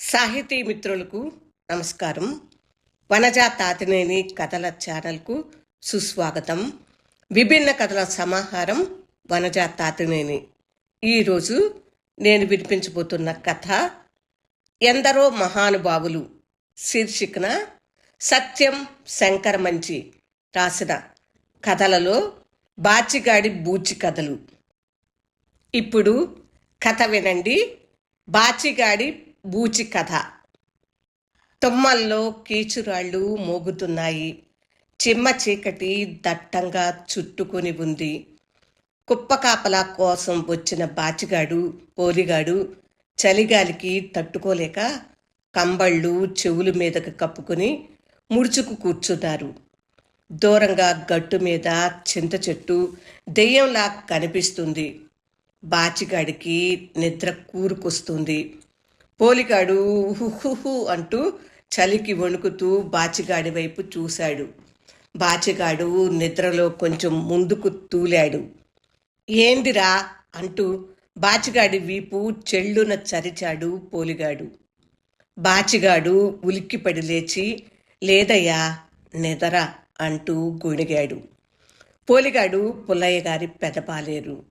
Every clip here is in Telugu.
సాహితీ మిత్రులకు నమస్కారం. వనజా తాతినేని కథల ఛానల్కు సుస్వాగతం. విభిన్న కథల సమాహారం వనజా తాతినేని. ఈరోజు నేను వినిపించబోతున్న కథ ఎందరో మహానుభావులు శీర్షికన సత్యం శంకర మంచి రాసిన కథలలో బాచిగాడి బూచి కథలు. ఇప్పుడు కథ వినండి. బాచిగాడి బూచి కథ తుమ్మల్లో కీచురాళ్ళు మోగుతున్నాయి. చిమ్మ చీకటి దట్టంగా చుట్టుకొని ఉంది. కుప్పకాపల కోసం వచ్చిన బాచిగాడు పోలిగాడు చలిగాలికి తట్టుకోలేక కంబళ్ళు చెవుల మీదకు కప్పుకొని ముడుచుకు కూర్చున్నారు. దూరంగా గట్టు మీద చింత చెట్టు దెయ్యంలా కనిపిస్తుంది. బాచిగాడికి నిద్ర కూరుకొస్తుంది. పోలిగాడు హుహుహు అంటూ చలికి వణుకుతూ బాచిగాడి వైపు చూశాడు. బాచిగాడు నిద్రలో కొంచెం ముందుకు తూలాడు. ఏందిరా? అంటూ బాచిగాడి వీపు చెళ్ళున చరిచాడు పోలిగాడు. బాచిగాడు ఉలిక్కిపడి లేచి లేదయ్యా నిద్ర అంటూ గొణిగాడు. పోలిగాడు పుల్లయ్య గారి పెదపాలేరు.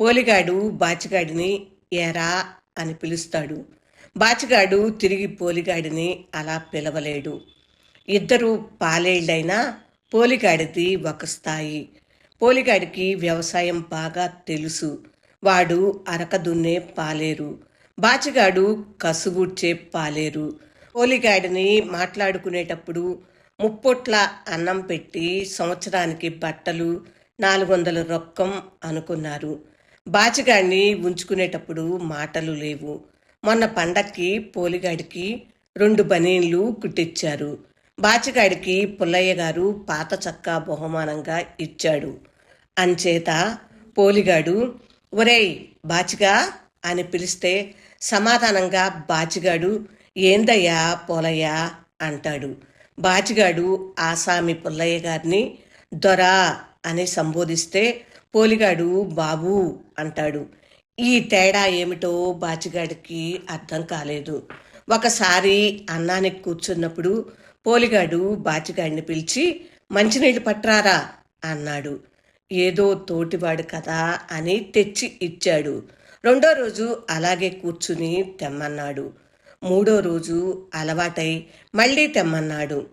పోలిగాడు బాచిగాడిని ఏరా అని పిలుస్తాడు. బాచిగాడు తిరిగి పోలిగాడిని అలా పిలవలేడు. ఇద్దరు పాలేళ్ళైనా పోలిగాడిది ఒక స్థాయి. పోలిగాడికి వ్యవసాయం బాగా తెలుసు. వాడు అరక దున్నే పాలేరు. బాచిగాడు కసుగుడ్చే పాలేరు. పోలిగాడిని మాట్లాడుకునేటప్పుడు ముప్పొట్ల అన్నం పెట్టి సంవత్సరానికి బట్టలు నాలుగు వందల రొక్కం అనుకున్నారు. బాచిగాడిని ఉంచుకునేటప్పుడు మాటలు లేవు. మొన్న పండక్కి పోలిగాడికి రెండు బనీన్లు కుట్టించారు బాచిగాడికి పుల్లయ్య గారు పాత చక్క బహుమానంగా ఇచ్చాడు. అంచేత పోలిగాడు ఒరేయ్ బాచిగా అని పిలిస్తే సమాధానంగా బాచిగాడు ఏందయ్యా పోలయ్య అంటాడు. బాచిగాడు ఆసామి పుల్లయ్య గారిని దొరా అని సంబోధిస్తే పోలిగాడు బాబు అంటాడు. ఈ తేడా ఏమిటో బాచిగాడికి అర్థం కాలేదు. ఒకసారి అన్నానికి కూర్చున్నప్పుడు పోలిగాడు బాచిగాడిని పిలిచి మంచినీళ్ళు పట్రారా? అన్నాడు. ఏదో తోటివాడు కదా అని తెచ్చి ఇచ్చాడు. రెండో రోజు అలాగే కూర్చుని తెమ్మన్నాడు. మూడో రోజు అలవాటై మళ్ళీ తెమ్మన్నాడు.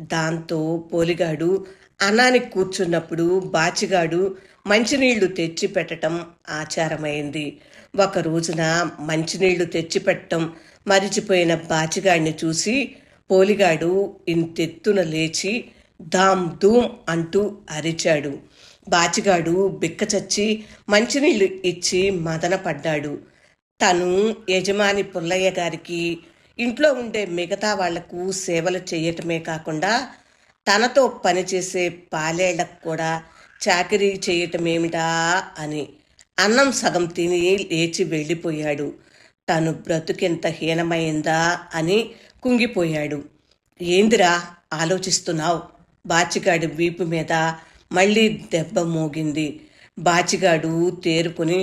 దాంతో పోలిగాడు అన్నానికి కూర్చున్నప్పుడు బాచిగాడు మంచినీళ్ళు తెచ్చిపెట్టడం ఆచారమైంది. ఒక రోజున మంచినీళ్ళు తెచ్చిపెట్టడం మరిచిపోయిన బాచిగాడిని చూసి పోలిగాడు ఇంతెత్తున లేచి దామ్ దూమ్ అంటూ అరిచాడు. బాచిగాడు బిక్కచచ్చి మంచినీళ్ళు ఇచ్చి మదన పడ్డాడు. తను యజమాని పుల్లయ్య గారికి ఇంట్లో ఉండే మిగతా వాళ్ళకు సేవలు చేయటమే కాకుండా తనతో పనిచేసే పాలేళ్ళకు కూడా చాకరీ చేయటమేమిటా అని అన్నం సగం తిని లేచి వెళ్ళిపోయాడు. తను బ్రతుకెంత హీనమైందా అని కుంగిపోయాడు. ఏందిరా ఆలోచిస్తున్నావు? బాచిగాడి వీపు మీద మళ్ళీ దెబ్బ మోగింది. బాచిగాడు తేరుకుని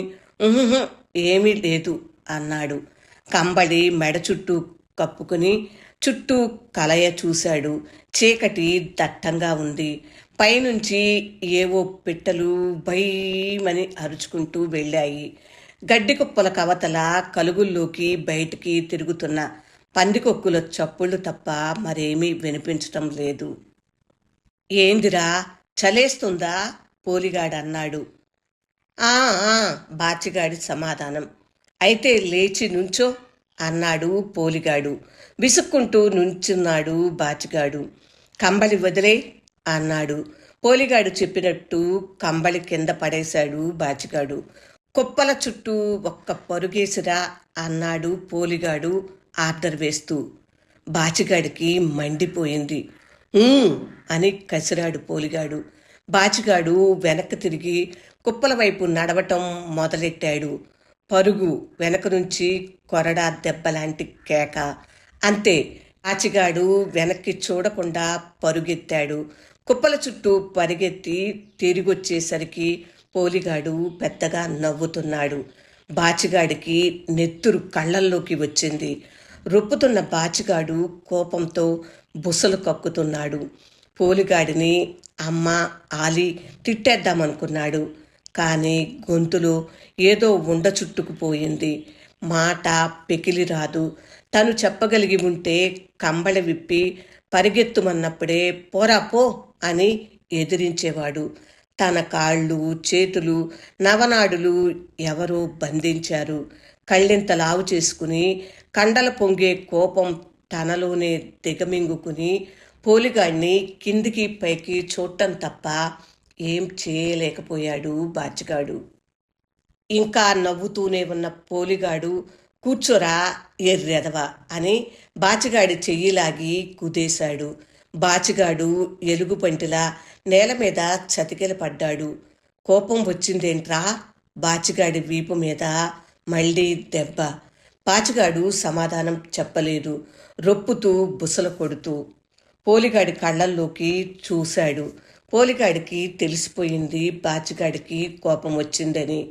ఏమీ లేదు అన్నాడు. కంబడి మెడ చుట్టూ కప్పుకుని చుట్టూ కలయ చూశాడు. చీకటి దట్టంగా ఉంది. పైనుంచి ఏవో పిట్టలు భయమని అరుచుకుంటూ వెళ్ళాయి. గడ్డి కుప్పల కవతల కలుగుల్లోకి బయటికి తిరుగుతున్న పందికొక్కుల చప్పుళ్ళు తప్ప మరేమీ వినిపించటం లేదు. ఏందిరా? చలేస్తుందా? పోలిగాడు అన్నాడు ఆ, బాచిగాడి సమాధానం. అయితే లేచి నుంచో? అన్నాడు పోలిగాడు. విసుక్కుంటూ నుంచున్నాడు బాచిగాడు. కంబలి వదిలే అన్నాడు. పోలిగాడు చెప్పినట్టు కంబలి కింద పడేశాడు బాచిగాడు. కుప్పల చుట్టూ ఒక్క పరుగేసిరా అన్నాడు పోలిగాడు ఆర్డర్ వేస్తూ. బాచిగాడికి మండిపోయింది. అని కసిరాడు పోలిగాడు. బాచిగాడు వెనక్కి తిరిగి కుప్పల వైపు నడవటం మొదలెట్టాడు. పరుగు వెనక నుంచి కొరడా దెబ్బలాంటి కేక. అంతే. అచిగాడు వెనక్కి చూడకుండా పరుగెత్తాడు. కుప్పల చుట్టూ పరిగెత్తి తిరిగొచ్చేసరికి పోలిగాడు పెద్దగా నవ్వుతున్నాడు. బాచిగాడికి నెత్తురు కళ్ళల్లోకి వచ్చింది. రొప్పుతున్న బాచిగాడు కోపంతో బుసలు కక్కుతున్నాడు. పోలిగాడిని అమ్మ ఆలి తిట్టేద్దామనుకున్నాడు. కానీ గొంతులో ఏదో ఉండ చుట్టుకుపోయింది. మాట పెకిలి రాదు తను చెప్పగలిగి ఉంటే కంబళ విప్పి పరిగెత్తుమన్నప్పుడే పోరా పో అని ఎదిరించేవాడు. తన కాళ్ళు చేతులు నవనాడులు ఎవరో బంధించారు. కళ్ళింత లావు చేసుకుని కండల పొంగే కోపం తనలోనే దిగమింగుకుని పోలిగాడిని కిందికి పైకి చూడటం తప్ప ఏం చేయలేకపోయాడు బాచిగాడు ఇంకా నవ్వుతూనే ఉన్న పోలిగాడు కూర్చోరా ఎర్రెదవ అని బాచిగాడి చెయ్యిలాగి కుదేశాడు. బాచిగాడు ఎలుగుపంటిలా నేల మీద చతికిల పడ్డాడు. కోపం వచ్చిందేంట్రా? బాచిగాడి వీపు మీద మళ్ళీ దెబ్బ. బాచిగాడు సమాధానం చెప్పలేదు. రొప్పుతూ బుసల కొడుతూ పోలిగాడి కళ్ళల్లోకి చూశాడు. పోలిగాడికి తెలిసిపోయింది బాచిగాడికి కోపం వచ్చిందని.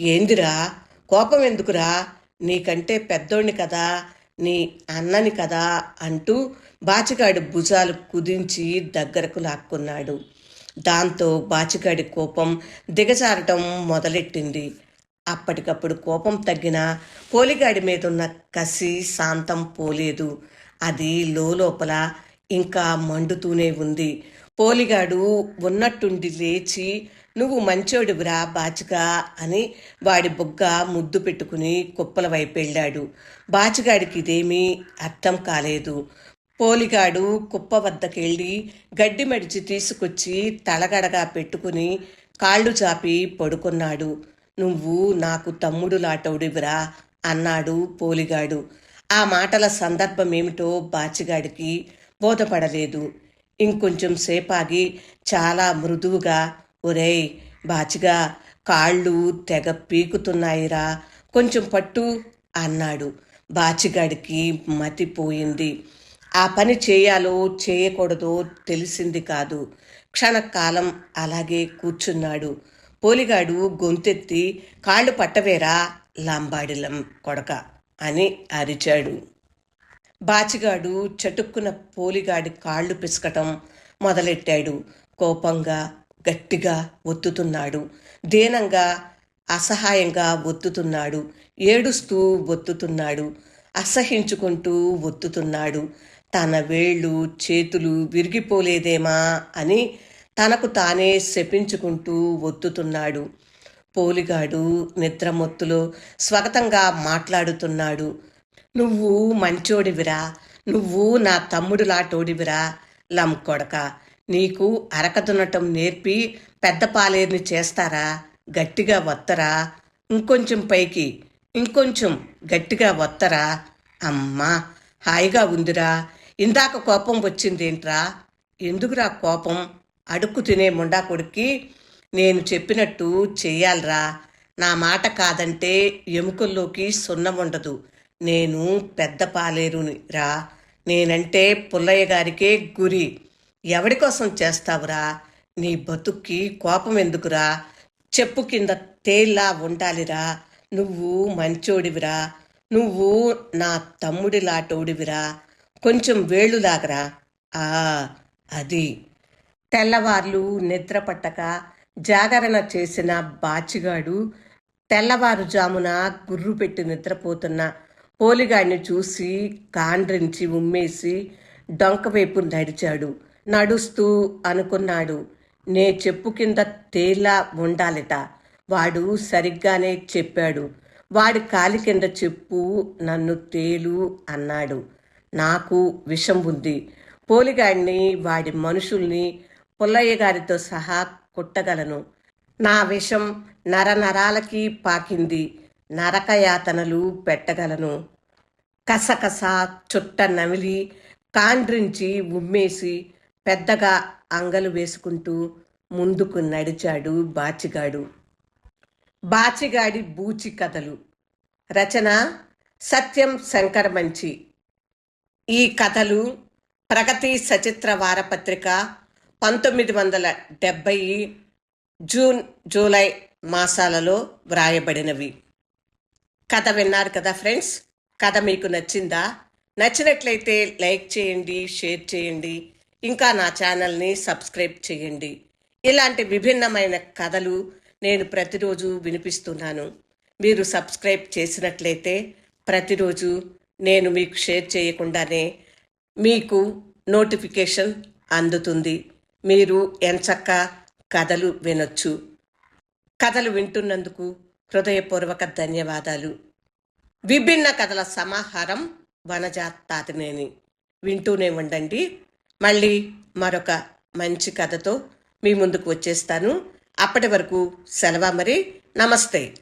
ఏందిరా? కోపం ఎందుకురా? నీకంటే పెద్దోడిని కదా నీ అన్నని కదా అంటూ బాచిగాడి భుజాలు కుదించి దగ్గరకు లాక్కున్నాడు. దాంతో బాచిగాడి కోపం దిగజారటం మొదలెట్టింది. అప్పటికప్పుడు కోపం తగ్గిన పోలిగాడి మీదున్న కసి శాంతం పోలేదు. అది లోపల ఇంకా మండుతూనే ఉంది. పోలిగాడు ఉన్నట్టుండి లేచి నువ్వు మంచోడువురా బాచిగా అని వాడి బుగ్గ ముద్దు పెట్టుకుని కుప్పల వైపు వెళ్ళాడు. బాచిగాడికి ఇదేమీ అర్థం కాలేదు. పోలిగాడు కుప్ప వద్దకెళ్ళి గడ్డి మడిచి తీసుకొచ్చి తలగడగా పెట్టుకుని కాళ్ళు చాపి పడుకున్నాడు. నువ్వు నాకు తమ్ముడు లాటవుడివిరా అన్నాడు పోలిగాడు. ఆ మాటల సందర్భం ఏమిటో బాచిగాడికి బోధపడలేదు. ఇంకొంచెం సేపాగి చాలా మృదువుగా ఒరేయ్ బాచిగా కాళ్ళు తెగ పీకుతున్నాయిరా కొంచెం పట్టు అన్నాడు. బాచిగాడికి మతిపోయింది ఆ పని చేయాలో చేయకూడదో తెలిసింది కాదు. క్షణకాలం అలాగే కూర్చున్నాడు. పోలిగాడు గొంతెత్తి కాళ్ళు పట్టవేరా లాంబాడిలం కొడక అని అరిచాడు. బాచిగాడు చటుక్కున పోలిగాడి కాళ్ళు పిసకటం మొదలెట్టాడు. కోపంగా గట్టిగా ఒత్తుతున్నాడు. దీనంగా అసహాయంగా ఒత్తుతున్నాడు. ఏడుస్తూ ఒత్తుతున్నాడు. అసహించుకుంటూ ఒత్తుతున్నాడు. తన వేళ్ళు చేతులు విరిగిపోలేదేమా అని తనకు తానే శపించుకుంటూ ఒత్తుతున్నాడు. పోలిగాడు నిద్రమొత్తులో స్వగతంగా మాట్లాడుతున్నాడు. నువ్వు మంచోడివిరా. నువ్వు నా తమ్ముడు లాటోడివిరా లంకొడక నీకు అరకదునటం నేర్పి పెద్ద పాలేరుని చేస్తారా? గట్టిగా వత్తరా? ఇంకొంచెం పైకి ఇంకొంచెం గట్టిగా వత్తరా? అమ్మా హాయిగా ఉందిరా. ఇందాక కోపం వచ్చిందేంట్రా? ఎందుకురా కోపం? అడుక్కు తినే ముండా కొడుక్కి నేను చెప్పినట్టు చెయ్యాలరా. నా మాట కాదంటే ఎముకల్లోకి సున్నం ఉండదు నేను పెద్ద పాలేరుని రా నేనంటే పుల్లయ్య గారికే గురి. ఎవడి కోసం చేస్తావురా? నీ బతుక్కి కోపం ఎందుకురా? చెప్పు కింద తేల్లా ఉండాలిరా. నువ్వు మంచోడివిరా. నువ్వు నా తమ్ముడి లాటోడివిరా కొంచెం వేళ్ళు లాగరా. ఆ అది. తెల్లవార్లు నిద్ర పట్టక జాగరణ చేసిన బాచిగాడు తెల్లవారుజామున గుర్రు పెట్టి నిద్రపోతున్న పోలిగాడిని చూసి కాండ్రించి ఉమ్మేసి డొంకవైపు నడిచాడు. నడుస్తూ అనుకున్నాడు. నే చెప్పు కింద తేలా ఉండాలిట. వాడు సరిగ్గానే చెప్పాడు. వాడి కాలి కింద చెప్పు నన్ను తేలు అన్నాడు. నాకు విషం ఉంది. పోలిగాడిని వాడి మనుషుల్ని పుల్లయ్య గారితో సహా కుట్టగలను. నా విషం నరనరాలకి పాకింది. నరకయాతనలు పెట్టగలను. కసకస చుట్ట నమిలి కాండ్రించి ఉమ్మేసి పెద్దగా అంగలు వేసుకుంటూ ముందుకు నడిచాడు బాచిగాడు. బాచిగాడి బూచి కథలు. రచన సత్యం శంకర్ మంచి ఈ కథలు ప్రగతి సచిత్ర వారపత్రిక పంతొమ్మిది వందల డెబ్భై జూన్ జూలై మాసాలలో వ్రాయబడినవి. కథ విన్నారు కదా ఫ్రెండ్స్? కథ మీకు నచ్చిందా? నచ్చినట్లయితే లైక్ చేయండి షేర్ చేయండి. ఇంకా నా ఛానల్ని సబ్స్క్రైబ్ చేయండి. ఇలాంటి విభిన్నమైన కథలు నేను ప్రతిరోజు వినిపిస్తున్నాను. మీరు సబ్స్క్రైబ్ చేసినట్లయితే ప్రతిరోజు నేను మీకు షేర్ చేయకుండానే మీకు నోటిఫికేషన్ అందుతుంది. మీరు ఎంచక్క కథలు వినొచ్చు. కథలు వింటున్నందుకు హృదయపూర్వక ధన్యవాదాలు. విభిన్న కథల సమాహారం వనజాతాతినేని. వింటూనే ఉండండి. మళ్ళీ మరొక మంచి కథతో మీ ముందుకు వచ్చేస్తాను. అప్పటి వరకు సెలవు మరి? నమస్తే.